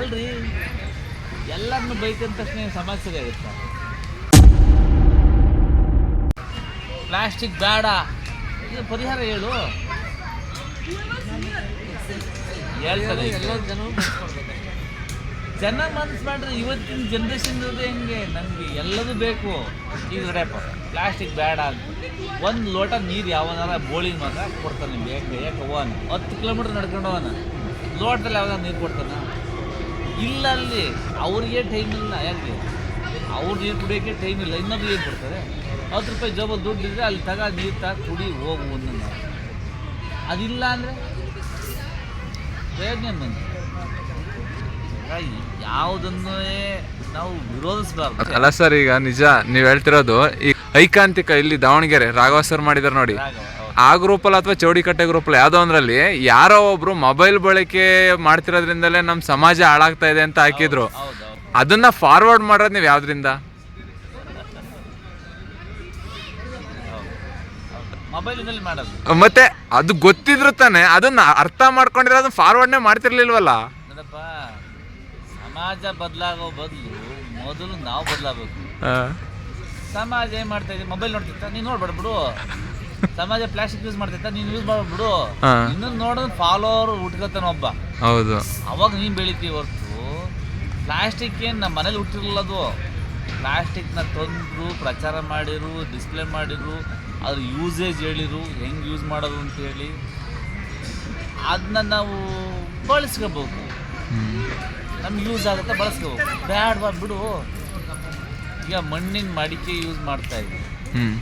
ಅಲ್ರಿ. ಎಲ್ಲರನ್ನು ಬೈತಿದ ತಕ್ಷಣ ಸಮಸ್ಯೆ ಆಗುತ್ತೆ? ಪ್ಲಾಸ್ಟಿಕ್ ಬೇಡ. ಇದು ಪರಿಹಾರ ಹೇಳು. ಹೇಳ್ತಾರೆ ಎಲ್ಲ ಜನ ಜನ ಮನ್ಸು ಮಾಡ್ರೆ ಇವತ್ತಿನ ಜನ್ರೇಷನ್ ಹೆಂಗೆ? ನನಗೆ ಎಲ್ಲದೂ ಬೇಕು. ಈಗ ನೋಡಪ್ಪ ಪ್ಲಾಸ್ಟಿಕ್ ಬೇಡ ಅಂತ. ಒಂದು ಲೋಟ ನೀರು ಯಾವನಾರ ಬೋಳಿನ ಮಾತ್ರ ಕೊಡ್ತಾನೆ ಬೇಕು ಯಾಕೆ? ಹೋಗೋಣ ಹತ್ತು ಕಿಲೋಮೀಟ್ರ್ ನಡ್ಕೊಂಡು ಹೋಗೋಣ. ಲೋಟದಲ್ಲಿ ಯಾವಾಗ ನೀರು ಕೊಡ್ತಾನ? ಇಲ್ಲ ಅಲ್ಲಿ ಅವ್ರಿಗೆ ಟೈಮ್ ಇಲ್ಲ ಯಾಕೆ? ಅವ್ರು ನೀರು ಕುಡಿಯೋಕ್ಕೆ ಟೈಮ್ ಇಲ್ಲ ಇನ್ನೊಬ್ರು ಏನು ಕೊಡ್ತಾರೆ? ಹತ್ತು ರೂಪಾಯಿ ಜೋಬ ದುಡ್ಡು ಇದ್ರೆ ಅಲ್ಲಿ ತಗ ನೀರು ತಗ ಕುಡಿ ಹೋಗು ಒಂದನ್ನು ಅದಿಲ್ಲ ಅಂದರೆ? ಪ್ರಯೋಜನ ಬಂತು? ಯಾವುದನ್ನು ನಾವು ವಿರೋಧಿಸಬಾರ್ದು. ಅಲ್ಲ ಸರ್ ಈಗ ನಿಜ ನೀವು ಹೇಳ್ತಿರೋದು ಈ ಐಕಾಂತಿಕ ಇಲ್ಲಿ ದಾವಣಗೆರೆ ರಾಘವ ಸರ್ ಮಾಡಿದಾರೆ ನೋಡಿ. ಆ ಗ್ರೂಪಲ್ಲಿ ಅಥವಾ ಚೌಡಿಕಟ್ಟೆ ಗ್ರೂಪಲ್ಲಿ ಯಾವುದೋ ಅಂದ್ರಲ್ಲಿ ಯಾರೋ ಒಬ್ರು ಮೊಬೈಲ್ ಬಳಕೆ ಮಾಡ್ತಿರೋದ್ರಿಂದಲೇ ನಮ್ಮ ಸಮಾಜ ಹಾಳಾಗ್ತಾ ಇದೆ ಅಂತ ಹಾಕಿದ್ರು. ಅದನ್ನ ಫಾರ್ವರ್ಡ್ ಮಾಡೋದು ನೀವು ಯಾವ್ದ್ರಿಂದ? ಮತ್ತೆ ಅದು ಗೊತ್ತಿದ್ರು ತಾನೆ ಅದನ್ನ ಅರ್ಥ ಮಾಡ್ಕೊಂಡಿರೋ ಅದನ್ನ ಫಾರ್ವರ್ಡ್ನೇ ಮಾಡ್ತಿರ್ಲಿಲ್ವಲ್ಲ? ಸಮಾಜ ಬದಲಾಗೋ ಬದಲು ಮೊದಲು ನಾವು ಬದಲಾಗಬೇಕು. ಸಮಾಜ ಏನು ಮಾಡ್ತಾ ಇದೆ ಮೊಬೈಲ್ ನೋಡ್ತಿತ್ತ ನೀನು ನೋಡ್ಬೇಡ ಬಿಡು. ಸಮಾಜ ಪ್ಲಾಸ್ಟಿಕ್ ಯೂಸ್ ಮಾಡ್ತಿತ್ತ ನೀನು ಯೂಸ್ ಮಾಡ್ಬಿಡು ಹಾ. ಇನ್ನೊಂದು ನೋಡೋದು ಫಾಲೋವರ್ ಹುಟ್ಕೋತಾನ ಒಬ್ಬ. ಹೌದು. ಅವಾಗ ನೀನ್ ಬೆಳಿತೀವಿ ಹೊರತು. ಪ್ಲಾಸ್ಟಿಕ್ ಏನು ನಮ್ಮ ಮನೇಲಿ ಹುಟ್ಟಿರಲ್ಲ ಅದು. ನ ತಂದ್ರು ಪ್ರಚಾರ ಮಾಡಿರು ಡಿಸ್ಪ್ಲೇ ಮಾಡಿರು ಅದ್ರ ಯೂಸೇಜ್ ಹೇಳಿರು ಹೆಂಗೆ ಯೂಸ್ ಮಾಡೋದು ಅಂತ ಹೇಳಿ. ಅದನ್ನ ನಾವು ಬಳಸ್ಕೋಬೇಕು. ಹ್ಮ್. ನಮ್ಗೆ ಯೂಸ್ ಆಗುತ್ತೆ ಬಳಸ್ಕೋಬೇಕು. ಬ್ಯಾಡ್ವಾ ಬಿಡು. ಈಗ ಮಣ್ಣಿನ ಮಡಿಕೆ ಯೂಸ್ ಮಾಡ್ತಾ ಇದ್ವಿ ಹ್ಮ್.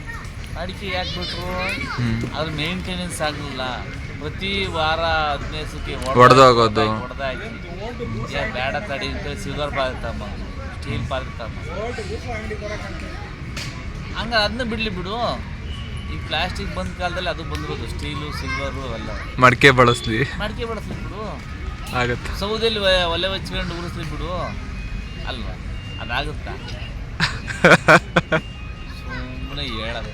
ಅಡಿಕೆ ಯಾಕೆ ಬಿಟ್ರು? ಹ್ಮ್. ಅದ್ರ ಮೇಂಟೆನೆನ್ಸ್ ಆಗಲಿಲ್ಲ. ಪ್ರತಿ ವಾರ ಹದಿನೈದು ಸತಿ ಹೊಡೆದಾಗಿ ಏ ಬೇಡ ತಡಿ ಅಂತ ಸಿಲ್ವರ್ ಪಾತಮ್ಮ ತಮ್ಮ ಸ್ಟೀಲ್ ಪಾತ್ರೆ ತಮ್ಮ ಹಂಗ ಅದನ್ನ ಬಿಡ್ಲಿ ಬಿಡು. ಈ ಪ್ಲಾಸ್ಟಿಕ್ ಬಂದ ಕಾಲದಲ್ಲಿ ಅದು ಬಂದಿರೋದು. ಸ್ಟೀಲು ಸಿಲ್ವರು ಅವೆಲ್ಲ. ಮಡಿಕೆ ಬಳಸ್ಲಿ. ಮಡಿಕೆ ಬಳಸ್ಲಿ ಬಿಡು. ಆಗುತ್ತೆ. ಸೌದೆಯಲ್ಲಿ ಒಲೆ ಹಚ್ಕೊಂಡು ಉರಿಸ್ಲಿ ಬಿಡು. ಅಲ್ವಾ? ಅದಾಗುತ್ತಾ? ಸುಮ್ಮನೆ ಹೇಳೋದು.